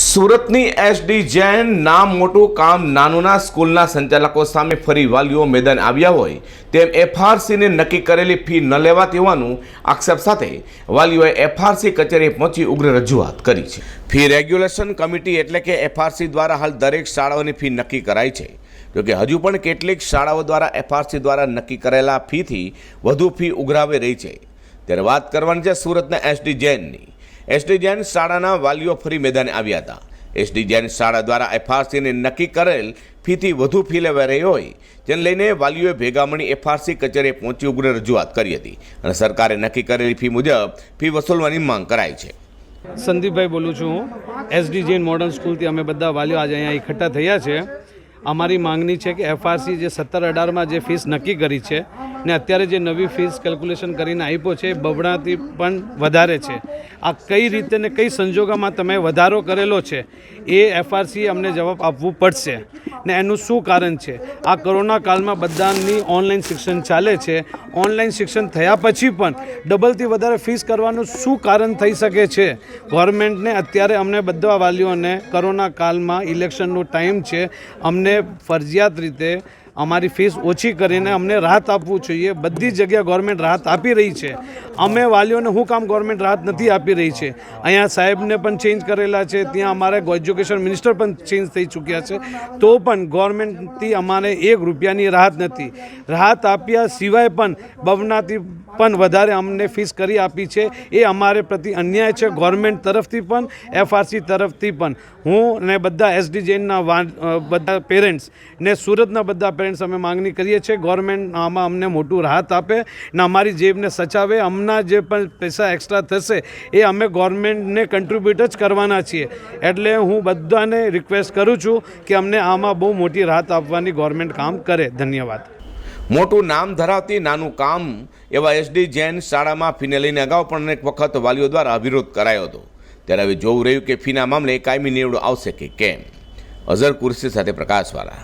સુરતની એસડી જૈન નામ મોટું કામ નાનુના સ્કૂલના સંચાલકો સામે ફરી વાલીઓ મેદાન આવ્યા હોય, તેમ એફઆરસીને નક્કી કરેલી ફી ન લેવાતી હોવાનું આક્ષેપ સાથે વાલીઓએ એફઆરસી કચેરીએ પહોંચી ઉગ્ર રજૂઆત કરી છે. ફી રેગ્યુલેશન કમિટી એટલે કે એફઆરસી દ્વારા હાલ દરેક શાળાઓની ફી નક્કી કરાઈ છે. જોકે હજુ પણ કેટલીક શાળાઓ દ્વારા એફઆરસી દ્વારા નક્કી કરેલા ફીથી વધુ ફી ઉઘરાવી રહી છે. ત્યારે વાત કરવાની છે સુરતના એસડી જૈનની. એસડી જૈન શાળાના વાલીઓ ફરી મેદાને આવ્યા હતા. એસડી જૈન શાળા દ્વારા એફઆરસીને નક્કી કરેલ ફીથી વધુ ફી લેવાઈ રહી હોય, જેને લઈને વાલીઓએ ભેગા મળી એફઆરસી કચેરીએ પહોંચી ઉગ્ર રજૂઆત કરી હતી અને સરકારે નક્કી કરેલી ફી મુજબ ફી વસૂલવાની માંગ કરાઈ છે. સંદીપભાઈ બોલું છું હું. એસડી જૈન મોડર્ન સ્કૂલથી અમે બધા વાલીઓ આજે અહીંયા એકઠા થયા છે. અમારી માંગણી છે કે એફઆરસી જે સત્તર અઢારમાં જે ફીસ નક્કી કરી છે ને અત્યારે જે નવી ફીસ કેલ્ક્યુલેશન કરીને આપ્યો છે બમણાથી પણ વધારે છે. આ કઈ રીતે ને કઈ સંજોગોમાં તમે વધારો કરેલો છે, એ એફઆરસી અમને જવાબ આપવું પડશે. ને એનું શું કારણ છે? આ કોરોના કાળમાં બધાની ઓનલાઈન શિક્ષણ ચાલે છે. ઓનલાઈન શિક્ષણ થયા પછી પણ ડબલથી વધારે ફીસ કરવાનું શું કારણ થઈ શકે છે? ગવર્મેન્ટને અત્યારે અમને બધા વાલીઓને કોરોના કાળમાં ઇલેક્શનનો ટાઈમ છે, અમને ફરજિયાત રીતે અમારી ફીસ ઓછી કરીને અમને રાહત આપવું જોઈએ. બધી જગ્યાએ ગવર્મેન્ટ રાહત આપી રહી છે. અમે વાલીઓને હું કામ ગવર્મેન્ટ રાહત નથી આપી રહી છે. અહીંયા સાહેબને પણ ચેન્જ કરેલા છે. ત્યાં અમારે એજ્યુકેશન મિનિસ્ટર પણ ચેન્જ થઈ ચૂક્યા છે. તો પણ ગવર્મેન્ટથી અમારે એક રૂપિયાની રાહત નથી. રાહત આપ્યા સિવાય પણ બવનાથી પણ વધારે અમને ફીસ કરી આપી છે. એ અમારે પ્રતિ અન્યાય છે ગવર્મેન્ટ તરફથી પણ એફઆરસી તરફથી પણ. હું ને બધા એસડી જૈનના વા બધા પેરેન્ટ્સ ને સુરતના બધા પેરેન્ટ્સ અમે માંગણી કરીએ છીએ ગવર્મેન્ટ આમાં અમને મોટું રાહત આપે, ને અમારી જેબને સચાવે હમણાં જે પણ પૈસા એક્સ્ટ્રા થશે, એ અમે ગવર્મેન્ટને કન્ટ્રીબ્યુટ જ કરવાના છીએ. એટલે હું બધાને રિક્વેસ્ટ કરું છું કે અમને આમાં બહુ મોટી રાહત આપવાની ગવર્મેન્ટ કામ કરે. ધન્યવાદ. મોટું નામ ધરાવતી નાનું કામ એવા એસડી જૈન શાળામાં ફીને લઈને અગાઉ પણ અનેક વખત વાલીઓ દ્વારા વિરોધ કરાયો હતો. ત્યારે હવે જોવું રહ્યું કે ફીના મામલે કાયમી નિવડો આવશે કે કેમ? અઝર કુર્સી સાથે પ્રકાશવાળા.